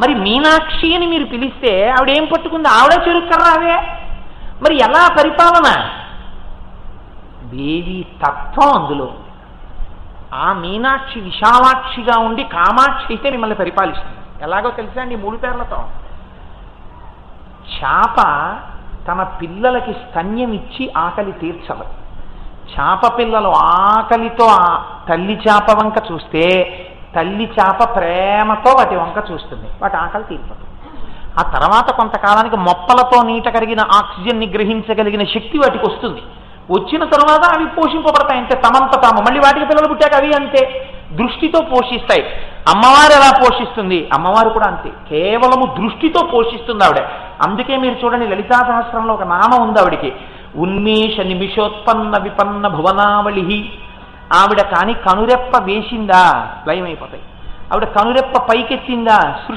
మరి మీనాక్షి అని మీరు పిలిస్తే ఆవిడ ఏం పట్టుకుంది? ఆవిడ చెరుక్కర్రావే. మరి ఎలా పరిపాలన? దేవి తత్వం అందులో ఆ మీనాక్షి విశాలాక్షిగా ఉండి కామాక్షి అయితే మిమ్మల్ని పరిపాలిస్తుంది. ఎలాగో తెలుసా అండి మూడు పేర్లతో? చేప తన పిల్లలకి స్తన్యం ఇచ్చి ఆకలి తీర్చదు. చేప పిల్లలు ఆకలితో ఆ తల్లి చేప వంక చూస్తే తల్లి చేప ప్రేమతో వాటి వంక చూస్తుంది. వాటి ఆకలి తీరిపోతుంది. ఆ తర్వాత కొంతకాలానికి మొప్పలతో నీట కరిగిన ఆక్సిజన్ని గ్రహించగలిగిన శక్తి వాటికి వస్తుంది. వచ్చిన తర్వాత అవి పోషింపబడతాయి అంతే తమంత తాము. మళ్ళీ వాటికి పిల్లలు పుట్టాక అవి అంతే. దృష్టితో పోషిస్తాయి. అమ్మవారు ఎలా పోషిస్తుంది? అమ్మవారు కూడా అంతే. కేవలము దృష్టితో పోషిస్తుంది ఆవిడ. అందుకే మీరు చూడండి లలితా సహస్రంలో ఒక నామం ఉంది ఆవిడికి. ఉన్మేష నిమిషోత్పన్న విపన్న భువనావళి ఆవిడ కానీ కనురెప్ప వేసిందా? లయమైపోతాయి ఆవిడ కనురెప్ప పైకెత్తిందా? సృష్టి